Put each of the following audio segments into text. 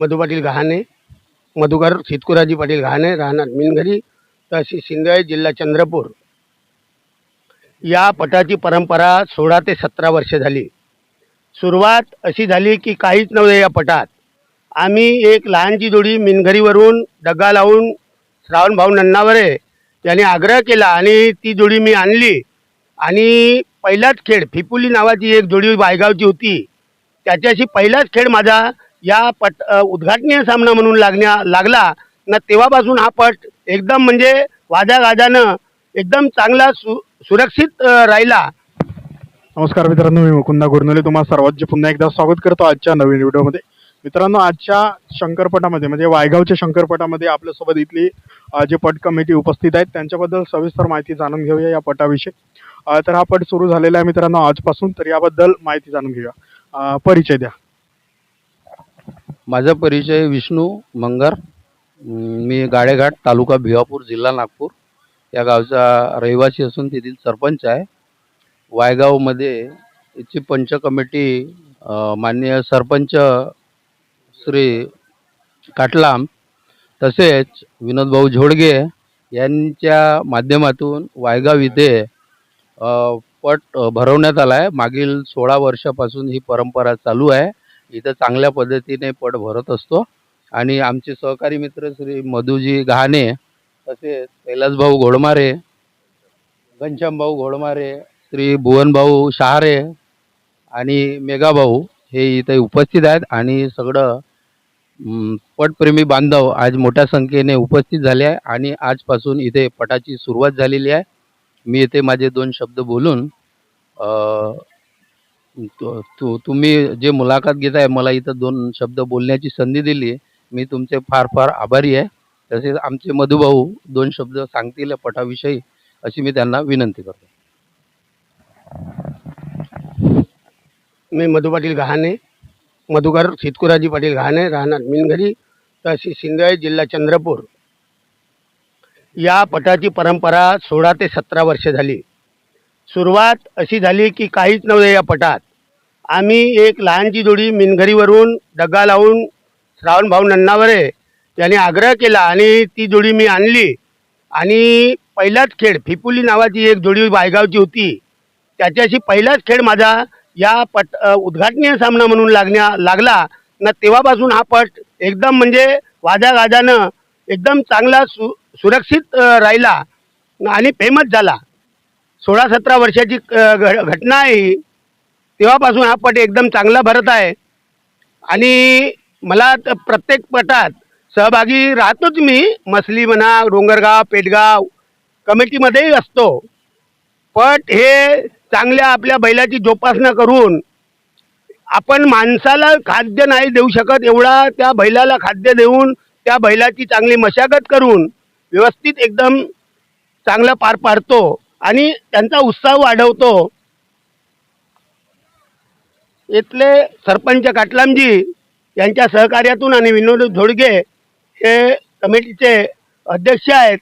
मधु पाटील गहाणे मधुकर सितकुराजी पाटील गहाणे राहणार मिनघरी तहसील शिंदे जिल्हा चंद्रपूर. या पटाची परंपरा सोळा ते सतरा वर्ष झाली. सुरुवात अशी झाली की काहीच नव्हतं या पटात. आम्ही एक लहानची जोडी मिनघरीवरून डग्गा लावून श्रावणभाऊ नन्नावरे यांनी आग्रह केला आणि ती जोडी मी आणली. आणि पहिलाच खेळ फिपुली नावाची एक जोडी बायगावची होती. त्याच्याशी पहिलाच खेळ माझा या पट उद्घाटनीय सामना म्हणून लागण्या लागला ना तेव्हापासून हा पट एकदम म्हणजे वाजागाजानं एकदम चांगला सु सुरक्षित राहिला. नमस्कार मित्रांनो मी मुकुंदा गुरनोले. तुम्हाला सर्वांचे पुन्हा एकदा स्वागत करतो आजच्या नवीन व्हिडिओमध्ये. मित्रांनो आजच्या शंकरपटामध्ये म्हणजे वायगावच्या शंकरपटामध्ये आपल्यासोबत इथली जे पट कमिटी उपस्थित आहेत त्यांच्याबद्दल सविस्तर माहिती जाणून घेऊया या पटाविषयी. तर हा पट सुरू झालेला आहे मित्रांनो आजपासून तर याबद्दल माहिती जाणून घेऊया. परिचय द्या. माझा परिचय विष्णू मंगर. मी गाडेघाट तालुका भिवापूर जिल्हा नागपूर. या गावचा रहिवासी असून तेथील सरपंच आहे. वायगावमध्ये याची पंच कमिटी माननीय सरपंच श्री काटलाम तसेच विनोदभाऊ झोडगे यांच्या माध्यमातून वायगाव इथे पट भरवण्यात आला आहे. मागील सोळा वर्षापासून ही परंपरा चालू आहे. इथं चांगल्या पद्धतीने पट भरत असतो. आणि आमचे सहकारी मित्र श्री मधुजी गहाणे तसेच कैलासभाऊ घोडमारे घनश्यामभाऊ घोडमारे श्री भुवनभाऊ शहारे आणि मेघाभाऊ हे इथे उपस्थित आहेत. आणि सगळं पटप्रेमी बांधव आज मोठ्या संख्येने उपस्थित झाले आहे. आणि आजपासून इथे पटाची सुरुवात झालेली आहे. मी इथे माझे दोन शब्द बोलून तु- तु तुम्ही जे मुलाखत घेताय मला इथं दोन शब्द बोलण्याची संधी दिली. मी तुमचे फार फार आभारी आहे. तसेच आमचे मधुभाऊ दोन शब्द सांगतील या पटाविषयी अशी मी त्यांना विनंती करतो. मी मधु पाटील गहाणे मधुकर सितकुराजी पाटील गहाणे राहणार मिनघरी तहसील शिंदे जिल्हा चंद्रपूर. या पटाची परंपरा सोळा ते सतरा वर्ष झाली. सुरुवात अशी झाली की काहीच नव्हतं या पटात. आम्ही एक लहानची जोडी मिनघरीवरून डग्गा लावून श्रावणभाऊ नन्नावरे याने आग्रह केला आणि ती जोडी मी आणली. आणि पहिलाच खेळ फिपुली नावाची एक जोडी बायगावची होती. त्याच्याशी पहिलाच खेळ माझा या पट उद्घाटनीय सामना म्हणून लागण्या लागला. ना तेव्हापासून हा पट एकदम म्हणजे वाजागाजानं एकदम चांगला सु सुरक्षित राहिला. आणि फेमस झाला. सोळा सतरा वर्षाची घ- घटना आहे ही तेव्हापासून हा पट एकदम चांगला भरत आहे. आणि मला प्रत्येक पटात सहभागी राहतोच मी. मसली म्हणा डोंगरगाव पेटगाव कमिटीमध्येही असतो. पट हे चांगल्या आपल्या बैलाची जोपासना करून आपण माणसाला खाद्य नाही देऊ शकत एवढा त्या बैलाला खाद्य देऊन त्या बैलाची चांगली मशागत करून व्यवस्थित एकदम चांगलं पार पाडतो. आणि त्यांचा उत्साह वाढवतो. इथले सरपंच काटलामजी यांच्या सहकार्यातून आणि विनोद झोडगे हे कमिटीचे अध्यक्ष आहेत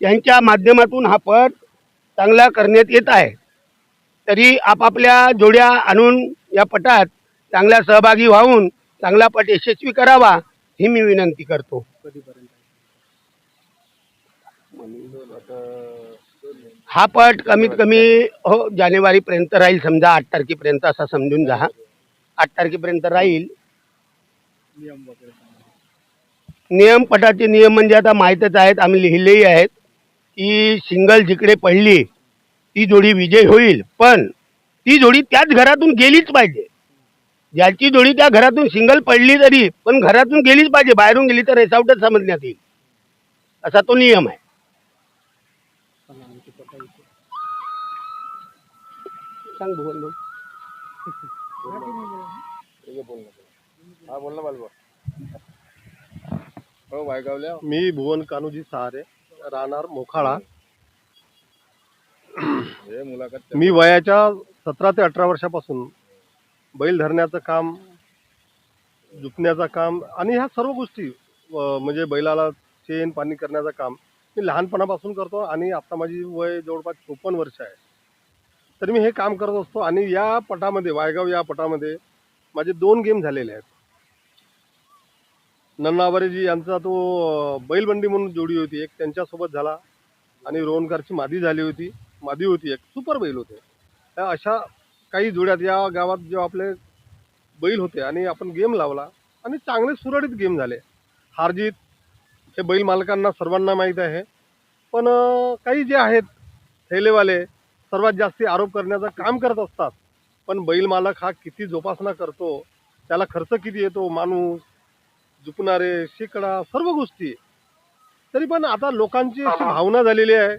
यांच्या माध्यमातून हा पट चांगला करण्यात येत आहे. तरी आपापल्या जोड्या आणून या पटात चांगल्या सहभागी व्हावून चांगला पट यशस्वी करावा ही मी विनंती करतो. हा पट कमीत कमी हो जानेवारीपर्यंत राहील. समजा आठ तारखेपर्यंत असा समजून जा आठ तारखेपर्यंत राहील. नियम पटाचे नियम म्हणजे आता माहीतच आहेत आम्ही लिहिलेही आहेत की सिंगल जिकडे पडली ती जोडी विजय होईल. पण ती जोडी त्याच घरातून गेलीच पाहिजे. ज्याची जोडी त्या घरातून सिंगल पडली तरी पण घरातून गेलीच पाहिजे बाहेरून गेली तर रेसावटच समजण्यात येईल. असा तो नियम आहे. सांग भुवन भाऊ. मी भुवन कान्होजी सहारे राहणार मोखाळा मी वयाच्या सतरा ते अठरा वर्षापासून बैल धरण्याचं काम जुतण्याचं काम आणि ह्या सर्व गोष्टी अं, म्हणजे बैलाला शेण पाणी करण्याचं काम मी लहानपणापासून करतो आणि आता माझी वय जवळपास चोपन्न वर्ष आहे. तर मी हे काम करत असतो आणि या पटामध्ये वायगाव या पटामध्ये माझे दोन गेम झालेले आहेत. नन्नावरेजी यांचा तो बैलबंडी म्हणून जोडी होती एक त्यांच्यासोबत झाला. आणि रोहनकरची मादी झाली होती मादी होती एक सुपर बैल होते. त्या अशा काही जोड्यात या गावात जेव्हा आपले बैल होते आणि आपण गेम लावला आणि चांगले सुरळीत गेम झाले. हारजीत हे बैल मालकांना सर्वांना माहीत आहे. पण काही जे आहेत थैलेवाले सर्वात जास्ती आरोप करण्याचं काम करत असतात. पण बैल मालक हा किती जोपासना करतो त्याला खर्च किती येतो माणूस झुकणारे शेकडा सर्व गोष्टी. तरी पण आता लोकांची अशी भावना झालेली आहे.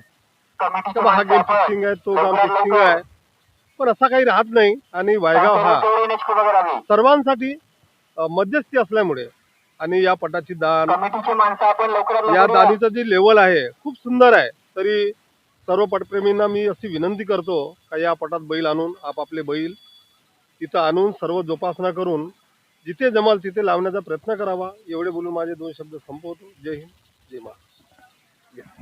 का हा गेम फिक्सिंग आहे तो गेम फिक्सिंग आहे. पण असा काही राहत नाही आणि वायगाव हा सर्वांसाठी मध्यस्थी असल्यामुळे आणि या पटाची दान या दानीचं जी लेवल आहे खूप सुंदर आहे. तरी सर्व पटप्रेमींना मी अशी विनंती करतो का या पटात बैल आणून आपापले बैल तिथं आणून सर्व जोपासना करून जिथे जमाल तिथे लावण्याचा प्रयत्न करावा. एवढे बोलून माझे दोन शब्द संपवतो. जय हिंद जय महाराष्ट्र.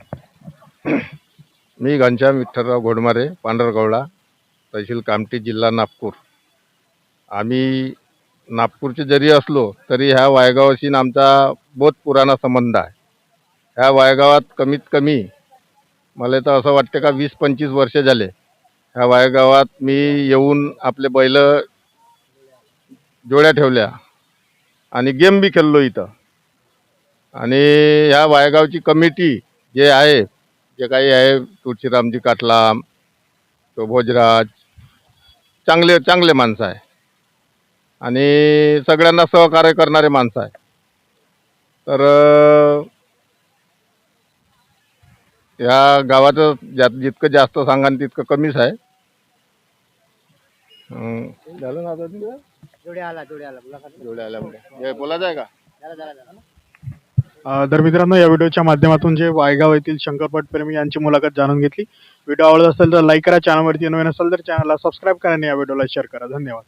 मी घनश्याम विठ्ठलराव घोडमारे पांढरगवळा तहसील कामठी जिल्हा नागपूर. आम्ही नागपूरचे जरी असलो तरी ह्या वायगावाशी आमचा बहुत पुराणा संबंध आहे. ह्या वायगावात कमीत कमी मला तर असं वाटतं का वीस पंचवीस वर्ष झाले. ह्या वायगावात मी येऊन आपले बैल जोड्या ठेवल्या. आणि गेम बी खेळलो इथं. आणि ह्या वायगावची कमिटी जे आहे जे काही आहे तुळशीरामजी काटलाम तो भोजराज चांगले चांगले माणसं आहे. आणि सगळ्यांना सहकार्य करणारे माणसं आहे. तर या गावाचं ज्यात जितकं जास्त सांगा तितकं कमीच आहे. हं, झालं ना आता? जोड्या आला जोड्या आला. जोड्या आल्यामुळे बोलायचं आहे का? अ, तर मित्रांनो या व्हिडिओच्या माध्यमातून जे वायगाव येथील शंकरपट प्रेमी यांची मुलाखत जाणून घेतली. व्हिडिओ आवडत असेल तर लाईक करा चॅनलवरती नवीन असेल तर चॅनलला सबस्क्राईब करा आणि या व्हिडिओला शेअर करा. धन्यवाद.